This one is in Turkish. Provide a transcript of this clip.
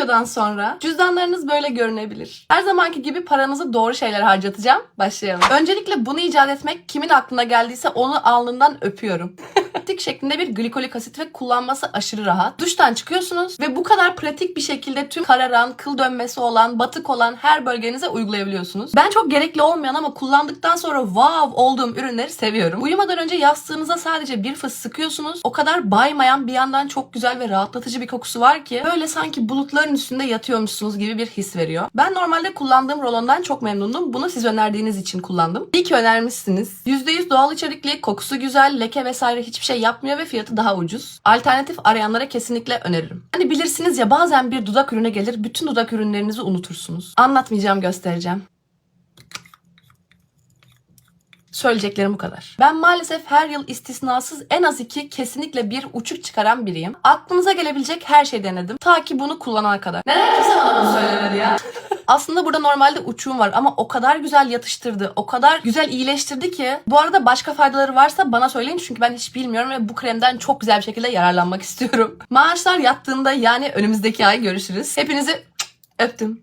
videodan sonra cüzdanlarınız böyle görünebilir. Her zamanki gibi paranızı doğru şeyler harcatacağım. Başlayalım. Öncelikle bunu icat etmek kimin aklına geldiyse onu alnından öpüyorum. Tik şeklinde bir glikolik asit ve kullanması aşırı rahat. Duştan çıkıyorsunuz ve bu kadar pratik bir şekilde tüm kararan, kıl dönmesi olan, batık olan her bölgenize uygulayabiliyorsunuz. Ben çok gerekli olmayan ama kullandıktan sonra wow olduğum ürünleri seviyorum. Uyumadan önce yastığınıza sadece bir fıs sıkıyorsunuz. O kadar baymayan bir yandan çok güzel ve rahatlatıcı bir kokusu var ki böyle sanki bulutların üstünde yatıyormuşsunuz gibi bir his veriyor. Ben normalde kullandığım rolondan çok memnundum. Bunu siz önerdiğiniz için kullandım. İyi ki önermişsiniz. %100 doğal içerikli, kokusu güzel, leke vesaire hiçbir şey yapmıyor ve fiyatı daha ucuz. Alternatif arayanlara kesinlikle öneririm. Hani bilirsiniz ya bazen bir dudak ürünü gelir, bütün dudak ürünlerinizi unutursunuz. Anlatmayacağım, göstereceğim. Söyleyeceklerim bu kadar. Ben maalesef her yıl istisnasız en az iki kesinlikle bir uçuk çıkaran biriyim. Aklınıza gelebilecek her şeyi denedim. Ta ki bunu kullanana kadar. Neden kimse bana bunu söylemedi ya? Aslında burada normalde uçuğum var ama o kadar güzel yatıştırdı, o kadar güzel iyileştirdi ki. Bu arada başka faydaları varsa bana söyleyin çünkü ben hiç bilmiyorum ve bu kremden çok güzel bir şekilde yararlanmak istiyorum. Maaşlar yattığında yani önümüzdeki ay görüşürüz. Hepinizi öptüm.